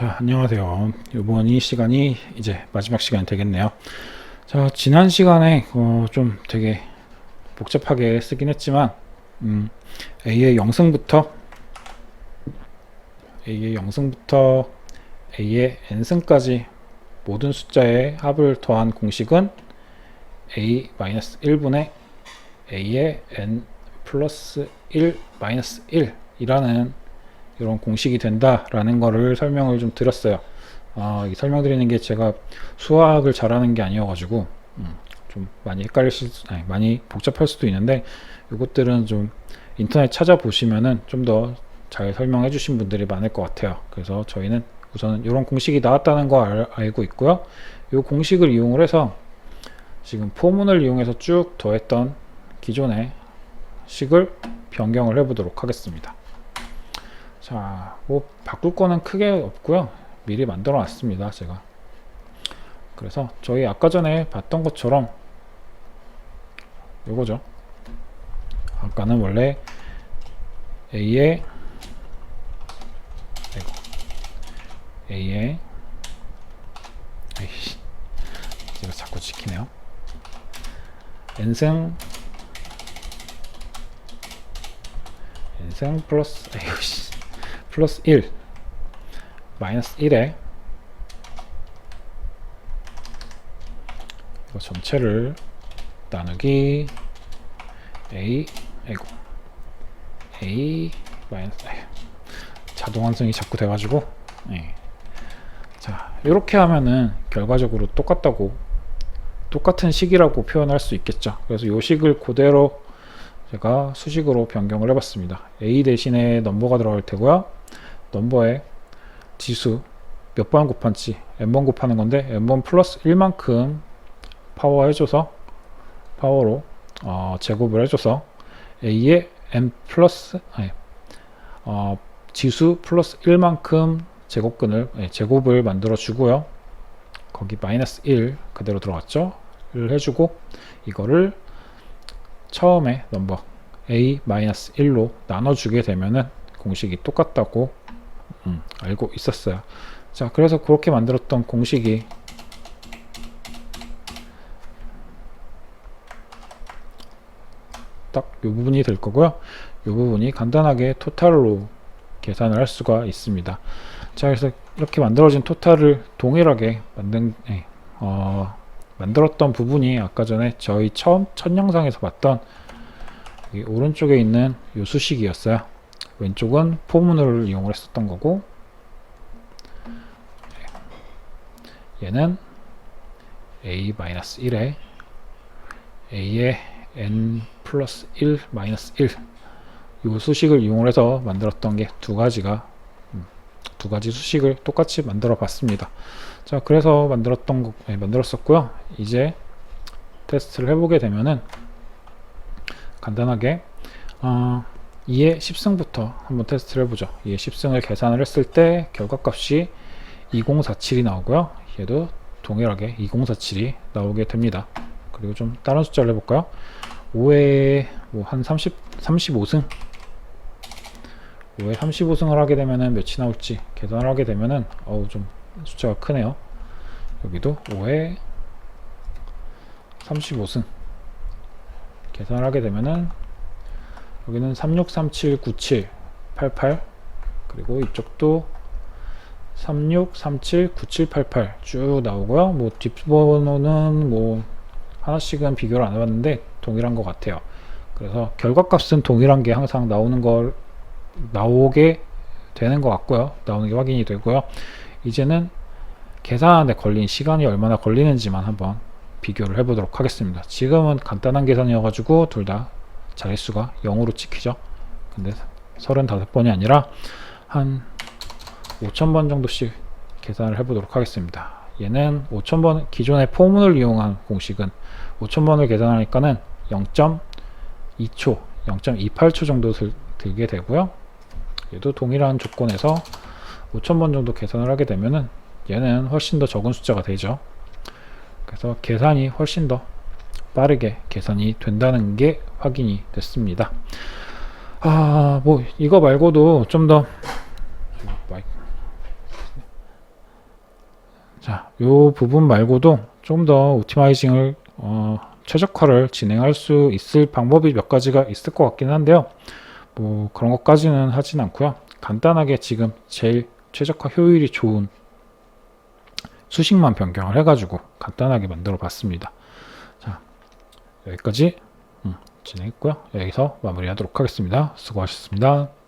자, 안녕하세요. 이번 이 시간이 이제 마지막 시간이 되겠네요. 자, 지난 시간에 어, 좀 되게 복잡하게 쓰긴 했지만, 음, A의 영승부터 A의 영승부터 A의 n승까지 모든 숫자의 합을 더한 공식은 A-1분의 A의 n 플러스 1 마이너스 1이라는 이런 공식이 된다라는 거를 설명을 좀 드렸어요. 아, 이 설명드리는 게 제가 수학을 잘하는 게 아니어가지고 음, 좀 많이 헷갈릴 수, 아니, 많이 복잡할 수도 있는데 이것들은 좀 인터넷 찾아보시면은 좀 더 잘 설명해 주신 분들이 많을 것 같아요. 그래서 저희는 우선은 이런 공식이 나왔다는 거 알, 알고 있고요. 이 공식을 이용을 해서 지금 포문을 이용해서 쭉 더했던 기존의 식을 변경을 해보도록 하겠습니다. 자, 뭐 바꿀 거는 크게 없고요. 미리 만들어 놨습니다. 제가. 그래서 저희 아까 전에 봤던 것처럼 요거죠. 아까는 원래 아이고, A의 에이씨 제가 자꾸 지키네요. n승 n승 플러스 에이씨 플러스 1 마이너스 1에 이거 전체를 나누기 a 아이고 a 마이너스 아휴, 자동 완성이 자꾸 돼가지고 예. 자 이렇게 하면은 결과적으로 똑같다고 똑같은 식이라고 표현할 수 있겠죠. 그래서 이 식을 그대로 제가 수식으로 변경을 해봤습니다. A 대신에 넘버가 들어갈 테고요 넘버에 지수 몇 번 곱한지 n번 곱하는 건데 n번 플러스 1만큼 파워 해줘서 파워로 어, 제곱을 해줘서 a의 n 플러스 아니, 어, 지수 플러스 1만큼 제곱근을 예, 제곱을 만들어 주고요. 거기 마이너스 1 그대로 들어갔죠? 를 해주고 이거를 처음에 넘버 a 마이너스 1로 나눠주게 되면은 공식이 똑같다고 음, 알고 있었어요. 자, 그래서 그렇게 만들었던 공식이 딱 이 부분이 될 거고요. 이 부분이 간단하게 토탈로 계산을 할 수가 있습니다. 자, 그래서 이렇게 만들어진 토탈을 동일하게 만든 예, 어, 만들었던 부분이 아까 전에 저희 처음 첫 영상에서 봤던 이 오른쪽에 있는 요 수식이었어요. 왼쪽은 포문을 이용을 했었던 거고 얘는 a-1에 a의 n 플러스 1 마이너스 1 이 수식을 이용해서 만들었던 게 두 가지가 음, 두 가지 수식을 똑같이 만들어 봤습니다. 자 그래서 만들었던 거 네, 만들었었고요. 이제 테스트를 해보게 되면은 간단하게 어, 2의 10승부터 한번 테스트를 해보죠. 2의 10승을 계산을 했을 때 결과값이 2047이 나오고요. 얘도 동일하게 2047이 나오게 됩니다. 그리고 좀 다른 숫자를 해볼까요? 5에 뭐한 30, 35승 5에 35승을 하게 되면은 몇이 나올지 계산을 하게 되면은 어우 좀 숫자가 크네요. 여기도 5에 35승 계산을 하게 되면은 여기는 36379788 그리고 이쪽도 36379788 쭉 나오고요. 뭐 뒷번호는 뭐 하나씩은 비교를 안 해봤는데 동일한 것 같아요. 그래서 결과값은 동일한 게 항상 나오는 걸 나오게 되는 것 같고요. 나오는 게 확인이 되고요. 이제는 계산에 걸린 시간이 얼마나 걸리는지만 한번 비교를 해보도록 하겠습니다. 지금은 간단한 계산이어가지고 둘 다 자릿수가 0으로 찍히죠. 근데 35번이 아니라 한 5000번 정도씩 계산을 해보도록 하겠습니다. 얘는 5000번, 기존의 포문을 이용한 공식은 5000번을 계산하니까는 0.2초, 0.28초 정도 들, 들게 되고요. 얘도 동일한 조건에서 5000번 정도 계산을 하게 되면은 얘는 훨씬 더 적은 숫자가 되죠. 그래서 계산이 훨씬 더 빠르게 계산이 된다는 게 확인이 됐습니다. 아, 뭐 이거 말고도 좀 더 자, 요 부분 말고도 좀 더 오티마이징을 어, 최적화를 진행할 수 있을 방법이 몇 가지가 있을 것 같긴 한데요. 뭐 그런 것까지는 하진 않고요. 간단하게 지금 제일 최적화 효율이 좋은 수식만 변경을 해가지고 간단하게 만들어 봤습니다. 자, 여기까지 음, 진행했고요. 여기서 마무리하도록 하겠습니다. 수고하셨습니다.